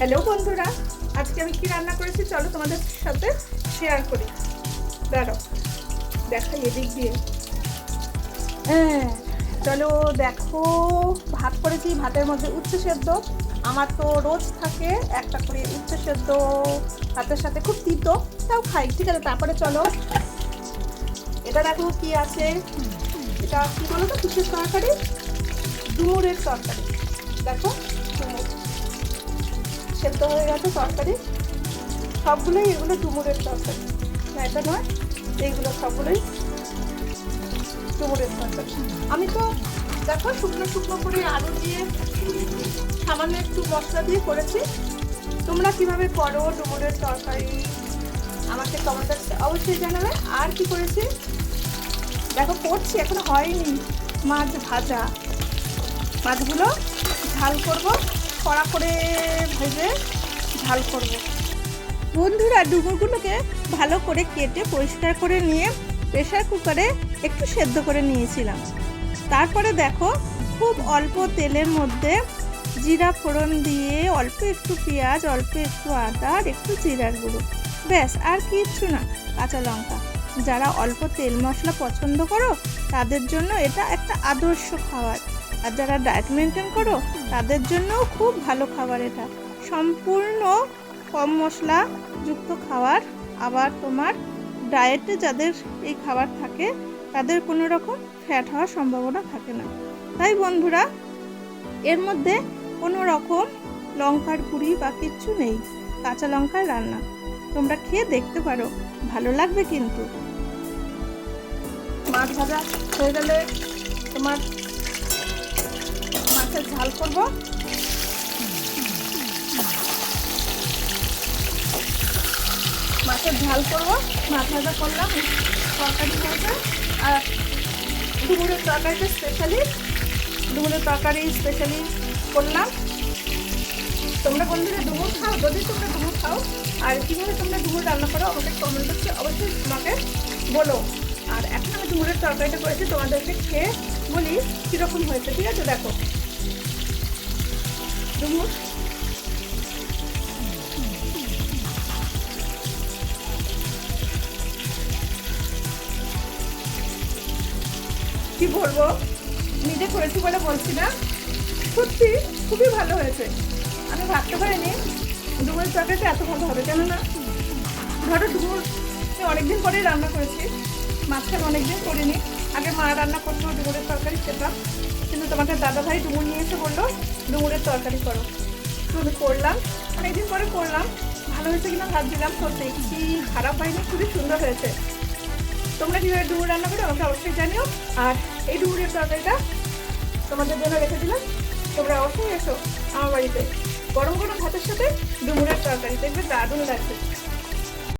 Hello বন্ধুরা। আজকে আমি কি রান্না করেছি চলো তোমাদের সাথে শেয়ার করি। দাঁড়ো দেখাই এদিক দিয়ে। হ্যাঁ চলো দেখো, ভাত করেছি ভাতের মধ্যে উচ্ছে সেদ্ধ। আমার তো রোজ থাকে একটা করে উচ্ছে সেদ্ধ, ভাতের সাথে খুব তিতো, তাও খাই, ঠিক আছে, তারপরে চলো। এটা দেখো কি আছে। এটা কি বলো তো কিসের তরকারি? ডুমুরের তরকারি। দেখো। সেদ্ধ হয়ে গেছে তরকারি। সবগুলোই এগুলো ডুমুরের তরকারি। না এটা নয়, এইগুলো সবগুলোই ডুমুরের তরকারি। আমি তো দেখো শুকনো শুকনো করে আলু দিয়ে সামান্য একটু মশলা দিয়ে করেছি। তোমরা কীভাবে করো ডুমুরের তরকারি? আমাকে কমেন্ট অবশ্যই জানাবে। আর কি করেছি? দেখো করছি, এখনও হয়নি মাছ ভাজা। মাছগুলো ঝাল করব। কড়া করে ভেজে ঝাল করব। বন্ধুরা, ডুমুরগুলোকে ভালো করে কেটে পরিষ্কার করে নিয়ে প্রেশার কুকারে একটু সেদ্ধ করে নিয়েছিলাম। তারপরে দেখো, খুব অল্প তেলের মধ্যে জিরা ফোড়ন দিয়ে অল্প একটু পেঁয়াজ, অল্প একটু আদা আর একটু জিরার গুঁড়ো। ব্যাস, আর কিচ্ছু না, কাঁচা লঙ্কা। যারা অল্প তেল মশলা পছন্দ করো, তাদের জন্য এটা একটা আদর্শ খাবার। আর যারা ডায়েট মেনটেন করো, তাদের জন্যও খুব ভালো খাবার এটা। সম্পূর্ণ কম মশলা যুক্ত খাবার। আবার তোমার ডায়েটে যাদের এই খাবার থাকে, তাদের কোনো রকম ফ্যাট হওয়ার সম্ভাবনা থাকে না। তাই বন্ধুরা, এর মধ্যে কোনো রকম লঙ্কার গুঁড়ি বা কিচ্ছু নেই, কাঁচা লঙ্কার রান্না। তোমরা খেয়ে দেখতে পারো, ভালো লাগবে কিন্তু। মাছ ভাজা হয়ে গেলে তোমার মাছের ঝাল করব। মাছের ঝাল করব। মাছ ভাজা করলাম, তরকারি হয়েছে। আর ডুমুরের তরকারিটা স্পেশালি ডুমুরের তরকারি স্পেশালি করলাম। তোমরা বন্ধুরা ডুমুর খাও, যদি তোমরা ডুমুর খাও, আর কীভাবে তোমরা ডুমুর রান্না করো আমাকে কমেন্ট করছে অবশ্যই তোমাকে বলো। আর এখন আমি ডুমুরের তরকারিটা করেছি, তোমাদেরকে খেয়ে বলি কীরকম হয়েছে, ঠিক আছে? দেখো। ডুমুর কি বলব? নিজে করেছি বলে বলছি না। সত্যি, খুবই ভালো হয়েছে। আমি ভাবতে পারিনি ডুমুরের তরকারিটা এত ভালো হবে কেননা ধরো ডুমুর অনেকদিন পরেই রান্না করেছি। মাঝখানে অনেকদিন করিনি। আগে মা রান্না করতো ডুমুরের তরকারি খেতাম কিন্তু তোমাকে দাদা ভাই ডুমুর নিয়ে এসে বলল, ডুমুরের তরকারি করো। আমি করলাম। অনেকদিন পরে করলাম। ভালো হয়েছে কিনা ভাবছিলাম, তো দেখছি খারাপ হয়নি, খুবই সুন্দর হয়েছে। তোমরা কীভাবে ডুমুর রান্না করো আমাকে অবশ্যই জানিও। আর এই ডুমুরের তরকারিটা তোমাদের জন্য রেখে দিলাম। তোমরা অবশ্যই এসো আমার বাড়িতে। গরম গরম ভাতের সাথে ডুমুরের তরকারি, দেখবে দারুণ লাগছে